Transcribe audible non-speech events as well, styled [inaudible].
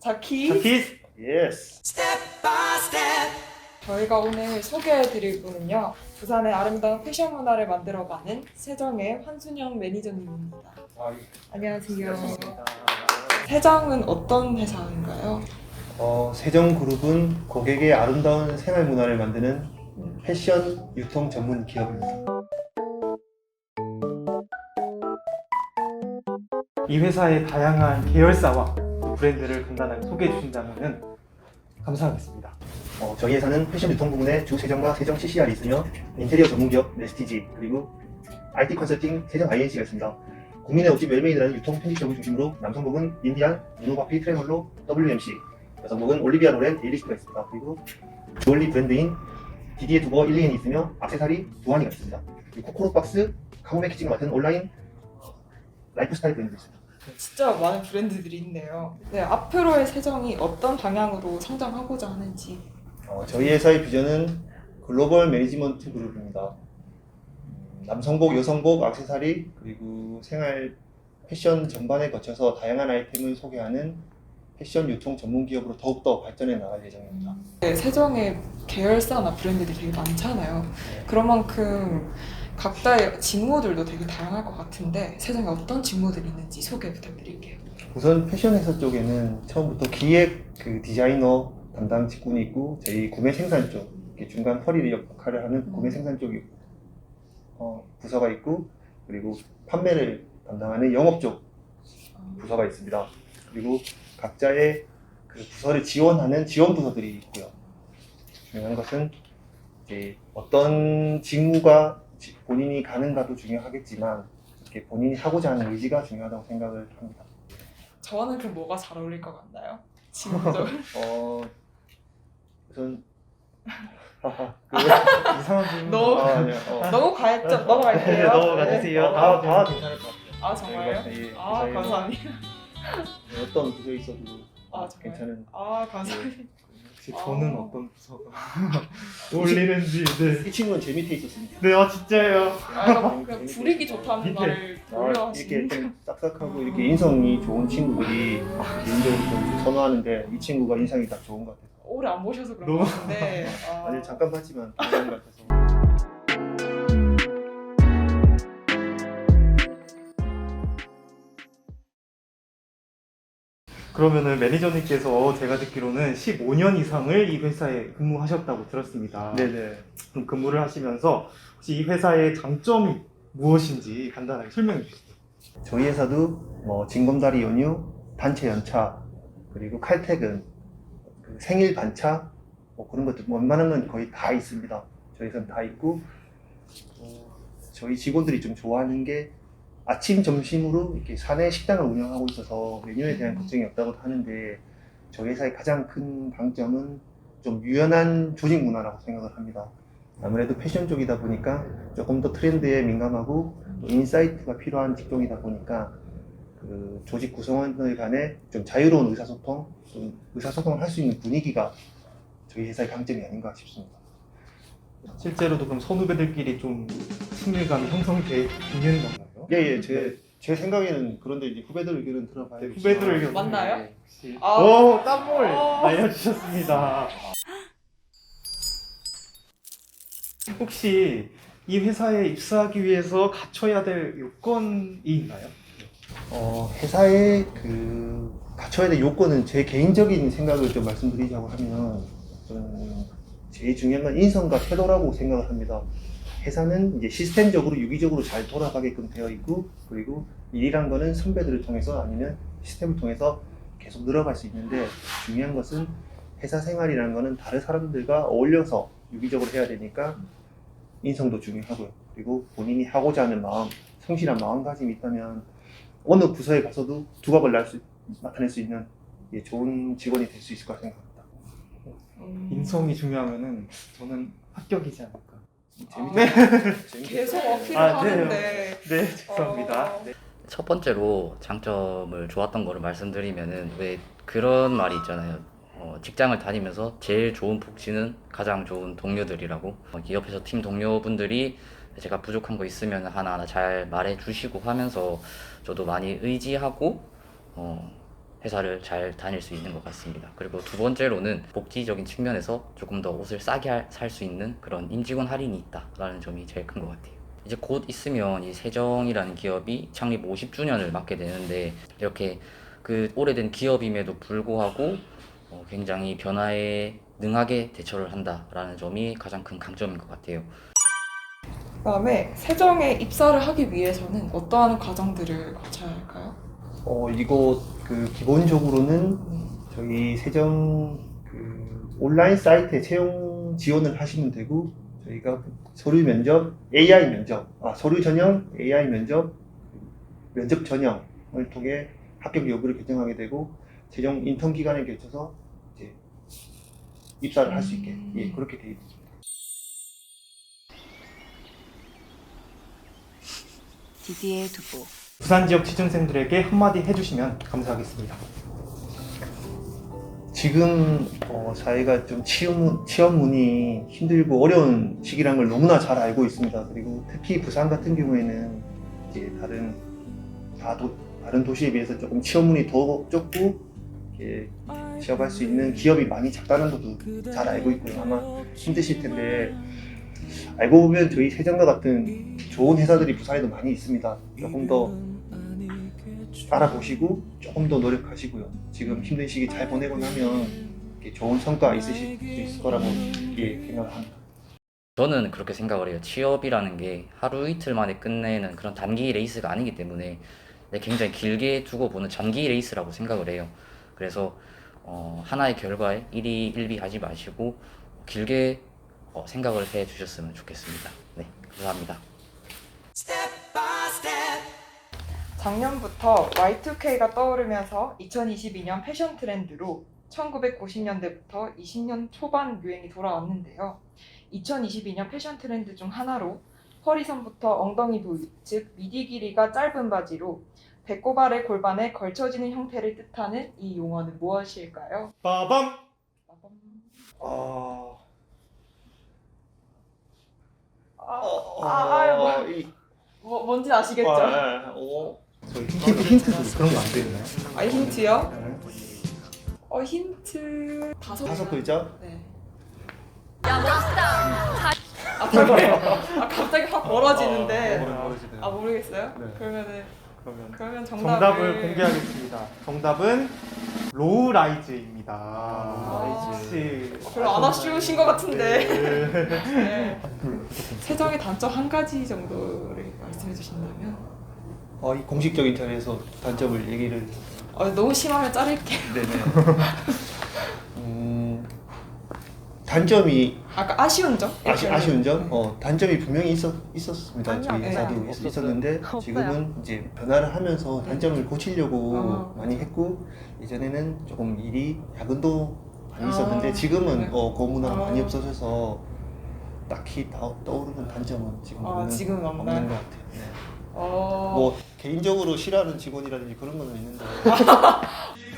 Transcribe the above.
자키. 자키스 예스. 저희가 오늘 소개해드릴 분은요. 부산의 아름다운 패션 문화를 만들어가는 세정의 환순영 매니저님입니다. 안녕하세요. 세정은 어떤 회사인가요? 어, 세정그룹은 고객의 아름다운 생활 문화를 만드는 패션 유통 전문 기업입니다. 이 회사의 다양한 계열사와 또 브랜드를 간단하게 소개해 주신다면 감사하겠습니다. 어, 저희 회사는 패션 유통 부문에 주 세정과 세정 CCR이 있으며 인테리어 전문 기업 네스티지 그리고 IT 컨설팅 세정 INC가 있습니다. 국민의 옷집 웰메이드라는 유통 편집 점을 중심으로 남성복은 인디안, 누누바피 트레놀로 WMC, 여성복은 올리비아 로렌 에이리스트가 있습니다. 그리고 주얼리 브랜드인 디디에 두버 1, 2이 있으며 악세사리 두한이가 있습니다. 그리고 코코로 박스, 카모메키징과 같은 온라인 라이프스타일 브랜드도 있습니다. 진짜 많은 브랜드들이 있네요. 네, 앞으로의 세정이 어떤 방향으로 성장하고자 하는지. 어, 저희 회사의 비전은 글로벌 매니지먼트 그룹입니다. 음, 남성복, 여성복, 액세서리 그리고 생활 패션 전반에 거쳐서 다양한 아이템을 소개하는 패션 유통 전문 기업으로 더욱더 발전해 나갈 예정입니다. 네, 세정의 계열사나 브랜드들이 되게 많잖아요. 그런 만큼 각자의 직무들도 되게 다양할 것 같은데 세정에 어떤 직무들이 있는지 소개 부탁드릴게요. 우선 패션 회사 쪽에는 처음부터 기획 그 디자이너 담당 직군이 있고 저희 구매 생산 쪽 중간 허리 역할을 하는 구매 생산 쪽이 어, 부서가 있고 그리고 판매를 담당하는 영업 쪽 부서가 있습니다. 그리고 각자의 그 부서를 지원하는 지원 부서들이 있고요. 중요한 것은 이제 어떤 직무가 지- 본인이 가는가도 중요하겠지만 이렇게 본인이 하고자 하는 의지가 중요하다고 생각을 합니다. 저는 그럼 뭐가 잘 어울릴 것 같나요? [laughs] 직무적으로. 어 우선 [laughs] 하하 그 [laughs] 이상한 질문. 너무- 아, 아니요. 어. 너무 과했죠? 넘어갈게요. 넘어가 주세요. 네. 다, 다 괜찮을 것 같아요. 아 정말요? 저희가 이아 감사합니다. 어떤 부서에 있어도 아, 정말요? 괜찮은 아 감사합니다. 혹시 저는 아. 어떤 부서가 [laughs] 어울리는지 네. 이 친구는 제 밑에 있었습니다. 네, 아 진짜예요. 아, 그냥 [laughs] 불익이 좋다는 밑에. 말을 아, 돌려하시는 이렇게 좀 싹싹하고 이렇게 인성이 좋은 친구들이 개인적으로 좀 선호하는데 이 친구가 인상이 딱 좋은 것 같아서 오래 안 보셔서 그런 너무- 것 같은데 [laughs] 아, 아니 잠깐 봤지만 좋은 것 같아서 그러면은 매니저님께서 제가 듣기로는 15년 이상을 이 회사에 근무하셨다고 들었습니다. 네네 그럼 근무를 하시면서 혹시 이 회사의 장점이 무엇인지 간단하게 설명해 주시죠. 저희 회사도 뭐 징검다리 연휴, 단체 연차, 그리고 칼퇴근, 그 생일 반차, 뭐 그런 것들 뭐 웬만하면 거의 다 있습니다. 저희 회사는 다 있고 어, 저희 직원들이 좀 좋아하는 게 아침 점심으로 이렇게 사내 식당을 운영하고 있어서 메뉴에 대한 걱정이 없다고 하는데 저희 회사의 가장 큰 강점은 좀 유연한 조직 문화라고 생각을 합니다. 아무래도 패션 쪽이다 보니까 조금 더 트렌드에 민감하고 또 인사이트가 필요한 직종이다 보니까 그 조직 구성원들 간에 좀 자유로운 의사소통, 좀 의사소통을 할 수 있는 분위기가 저희 회사의 강점이 아닌가 싶습니다. 실제로도 그럼 선후배들끼리 좀 친밀감이 형성돼 있는 건가요? 예, 예, 제, 제 생각에는 그런데 이제 후배들 의견은 들어봐야 네, 후배들 의견 맞나요? 예, 혹시 아. 오 땀물 아. 날려주셨습니다. 혹시 이 회사에 입사하기 위해서 갖춰야 될 요건이 있나요? 어, 회사의 그 갖춰야 될 요건은 제 개인적인 생각을 좀 말씀드리자고 하면 저는 제일 중요한 건 인성과 태도라고 생각을 합니다. 회사는 이제 시스템적으로 유기적으로 잘 돌아가게끔 되어 있고 그리고 일이란 거는 선배들을 통해서 아니면 시스템을 통해서 계속 늘어갈 수 있는데 중요한 것은 회사 생활이라는 거는 다른 사람들과 어울려서 유기적으로 해야 되니까 인성도 중요하고요. 그리고 본인이 하고자 하는 마음, 성실한 마음가짐이 있다면 어느 부서에 가서도 두각을 날 수, 나타낼 수 있는 예, 좋은 직원이 될 수 있을 거라 생각합니다. 음, 인성이 중요하면은 저는 합격이지 않을까. 재밌게 계속 어필을 아, 네. 하는데 네, 죄송합니다. 어, 첫 번째로 장점을 좋았던 거를 말씀드리면은 왜 그런 말이 있잖아요. 어, 직장을 다니면서 제일 좋은 복지는 가장 좋은 동료들이라고. 어, 이 옆에서 팀 동료분들이 제가 부족한 거 있으면 하나하나 잘 말해 주시고 하면서 저도 많이 의지하고 어, 회사를 잘 다닐 수 있는 것 같습니다. 그리고 두 번째로는 복지적인 측면에서 조금 더 옷을 싸게 살 수 있는 그런 임직원 할인이 있다라는 점이 제일 큰 것 같아요. 이제 곧 있으면 이 세정이라는 기업이 창립 50주년을 맞게 되는데 이렇게 그 오래된 기업임에도 불구하고 어, 굉장히 변화에 능하게 대처를 한다라는 점이 가장 큰 강점인 것 같아요. 그다음에 세정에 입사를 하기 위해서는 어떠한 과정들을 거쳐야 할까요? 어, 이거 그 기본적으로는 저희 세정 그 온라인 사이트에 채용 지원을 하시면 되고 저희가 서류 면접, AI 면접, 아, 서류 전형, AI 면접, 면접 전형을 통해 합격 여부를 결정하게 되고 최종 인턴 기간에 걸쳐서 이제 입사를 할 수 있게 예, 그렇게 돼 있습니다. 디디의 두부. 부산 지역 취준생들에게 한마디 해주시면 감사하겠습니다. 지금 어, 사회가 좀 취업, 취업문이 힘들고 어려운 시기라는 걸 너무나 잘 알고 있습니다. 그리고 특히 부산 같은 경우에는 이제 다른 다 도, 다른 도시에 비해서 조금 취업문이 더 좁고 이렇게 취업할 수 있는 기업이 많이 작다는 것도 잘 알고 있고요. 아마 힘드실 텐데 알고 보면 저희 세정과 같은 좋은 회사들이 부산에도 많이 있습니다. 조금 더 알아보시고 조금 더 노력하시고요. 지금 힘든 시기 잘 보내고 나면 좋은 성과 있으실 수 있을 거라고 예, 생각을 합니다. 저는 그렇게 생각을 해요. 취업이라는 게 하루 이틀 만에 끝내는 그런 단기 레이스가 아니기 때문에 굉장히 길게 두고 보는 장기 레이스라고 생각을 해요. 그래서 어, 하나의 결과에 일희 일비하지 마시고 길게 어, 생각을 해 주셨으면 좋겠습니다. 네, 감사합니다. 작년부터 Y2K가 떠오르면서 2022년 패션 트렌드로 1990년대부터 20년 초반 유행이 돌아왔는데요. 2022년 패션 트렌드 중 하나로 허리선부터 엉덩이 부위, 즉 미디 길이가 짧은 바지로 배꼽 아래 골반에 걸쳐지는 형태를 뜻하는 이 용어는 무엇일까요? 빠밤! 어, 아, 아, 아유, 뭐, 이, 뭐, 뭔지 아시겠죠? 아, 어, 저희 힌트, 힌트도 그런 거 안 되나요? 아, 힌트요? 어, 힌트 다섯, 다섯 글자? 네. 아, 잠깐만요. 아, 갑자기 확 멀어지는데. 멀어지네요. 아, 모르겠어요? 네. 그러면은, 그러면 그러면 정답을. 정답을 공개하겠습니다. 정답은 로우라이즈입니다. 아. 혹시 별로 안 아쉬우신 것 같은데. 네. 네. 세정의 단점 한 가지 정도를 말씀해 주신다면? 어, 이 공식적인 자리에서 단점을 얘기를 어, 너무 심하면 자를게. 네네. 음, 단점이 아까 아쉬운 점? 아쉬, 아쉬운 점? 어, 단점이 분명히 있었, 있었습니다. 아니요, 저희 회사도 네. 있- 있었는데 지금은 이제 변화를 하면서 단점을 고치려고 어. 많이 했고 예전에는 조금 일이 야근도 많이 아, 있었는데 지금은 네. 어, 고문화가 아. 많이 없어져서 딱히 다, 떠오르는 단점은 지금 아, 없는, 지금은 없나요? 없는 것 같아요. 네. 어. 뭐 개인적으로 싫어하는 직원이라든지 그런 거는 있는데 [laughs]